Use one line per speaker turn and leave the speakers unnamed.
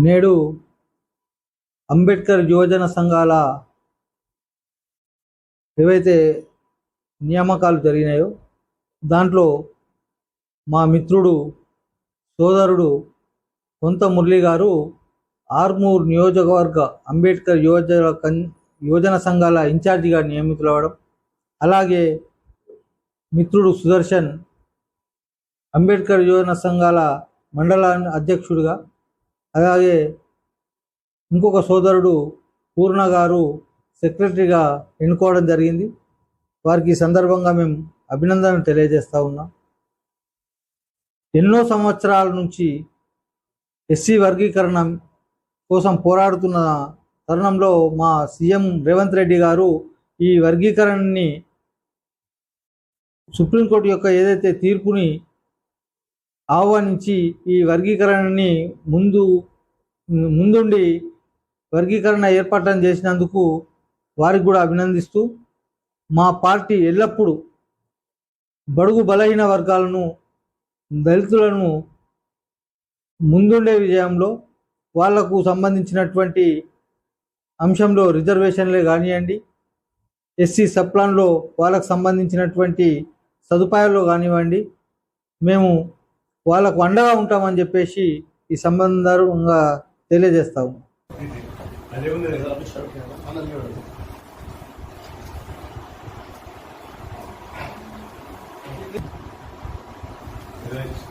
నేడు అంబేద్కర్ యువజన సంఘాల ఏవైతే నియామకాలు జరిగినాయో దాంట్లో మా మిత్రుడు సోదరుడు కొంత మురళి గారు ఆర్మూర్ నియోజకవర్గ అంబేద్కర్ యువజన కన్ యువజన సంఘాల ఇన్ఛార్జిగా నియమితులవడం అలాగే మిత్రుడు సుదర్శన్ అంబేద్కర్ యువజన సంఘాల మండల అధ్యక్షుడిగా అలాగే ఇంకొక సోదరుడు పూర్ణ గారు సెక్రటరీగా ఎన్నుకోవడం జరిగింది. వారికి ఈ సందర్భంగా మేము అభినందనలు తెలియజేస్తూ ఉన్నాం. ఎన్నో సంవత్సరాల నుంచి ఎస్సీ వర్గీకరణ కోసం పోరాడుతున్న తరుణంలో మా సీఎం రేవంత్ రెడ్డి గారు ఈ వర్గీకరణని సుప్రీంకోర్టు యొక్క ఏదైతే తీర్పుని ఆహ్వానించి ఈ వర్గీకరణని ముందు ముందుండి వర్గీకరణ ఏర్పాటు చేసినందుకు వారికి కూడా అభినందిస్తూ మా పార్టీ ఎల్లప్పుడూ బడుగు బలహీన వర్గాలను దళితులను ముందుండే విజయంలో వాళ్ళకు సంబంధించినటువంటి అంశంలో రిజర్వేషన్లే కానివ్వండి ఎస్సీ సప్లాన్లో వాళ్ళకు సంబంధించినటువంటి సదుపాయాల్లో కానివ్వండి మేము వాళ్ళకు వండగా ఉంటామని చెప్పేసి ఈ సంబంధంగా తెలియజేస్తాము
Thanks.